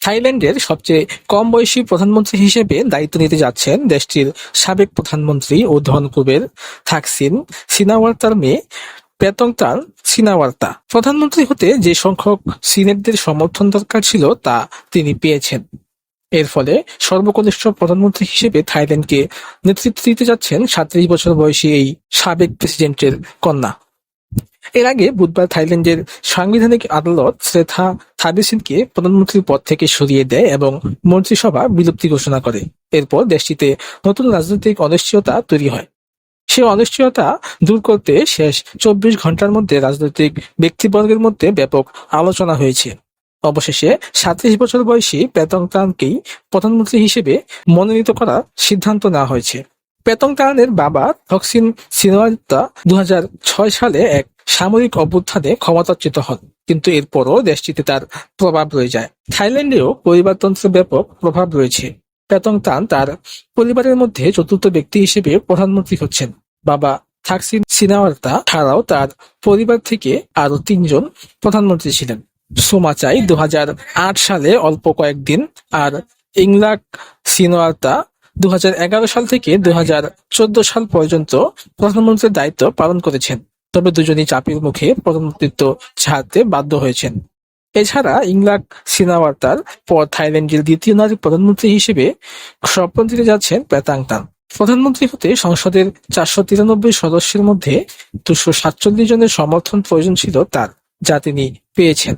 থাইল্যান্ডের সবচেয়ে কম বয়সী প্রধানমন্ত্রী হিসেবে দায়িত্ব নিতে যাচ্ছেন দেশটির সাবেক প্রধানমন্ত্রী ও ধনকুবের থাকসিন সিনাওয়ার্তার মেয়ে পেতংতান সিনাওয়ার্তা। প্রধানমন্ত্রী হতে যে সংখ্যক সিনেটদের সমর্থন দরকার ছিল তা তিনি পেয়েছেন। এর ফলে সর্বকনিষ্ঠ প্রধানমন্ত্রী হিসেবে থাইল্যান্ডকে নেতৃত্ব দিতে যাচ্ছেন সাতত্রিশ বছর বয়সী এই সাবেক প্রেসিডেন্টের কন্যা। এর আগে বুধবার থাইল্যান্ডের সাংবিধানিক আদালত শ্রেথা থাবিসিনকে প্রধানমন্ত্রীর পদ থেকে সরিয়ে দেয় এবং মন্ত্রিসভা বিলুপ্তি ঘোষণা করে। এরপর দেশটিতে নতুন রাজনৈতিক অনিশ্চয়তা তৈরি হয়। সে অনিশ্চয়তা দূর করতে শেষ চব্বিশ ঘণ্টার মধ্যে রাজনৈতিক ব্যক্তিবর্গের মধ্যে ব্যাপক আলোচনা হয়েছে। অবশেষে সাতত্রিশ বছর বয়সী পেতংতানকেই প্রধানমন্ত্রী হিসেবে মনোনীত করার সিদ্ধান্ত নেওয়া হয়েছে। পেতংতানের বাবা থকসিন সিনোয়াত্তা দু সালে এক সামরিক অভ্যুত্থানে ক্ষমতাচ্যুত হন, কিন্তু এরপরও দেশটিতে তার প্রভাব রয়ে যায়। থাইল্যান্ডেও পরিবারতন্ত্রের ব্যাপক প্রভাব রয়েছে। পেতংতান তার পরিবারের মধ্যে চতুর্থ ব্যক্তি হিসেবে প্রধানমন্ত্রী হচ্ছেন। বাবা থাকসিন সিনাওয়ার্তা ছাড়াও তার পরিবার থেকে আরও তিনজন প্রধানমন্ত্রী ছিলেন। সোমাচাই দু হাজার আট সালে অল্প কয়েকদিন আর ইংলাক সিনোয়ার্তা দু হাজার এগারো সাল থেকে দু হাজার চোদ্দ সাল পর্যন্ত প্রধানমন্ত্রীর দায়িত্ব পালন করেছেন। তবে দুজনই চাপের মুখে প্রধানমন্ত্রিত্ব ছাড়তে বাধ্য হয়েছেন। এছাড়া ইংলাক সিনাওয়ার্তার পর থাইল্যান্ডের দ্বিতীয় নারী প্রধানমন্ত্রী হিসেবে স্বপ্ন দিতে যাচ্ছেন পেতাংতান প্রধানমন্ত্রী হতে সংসদের চারশো তিরানব্বই সদস্যের মধ্যে দুশো সাতচল্লিশ জনের সমর্থন প্রয়োজন ছিল তার, যা তিনি পেয়েছেন।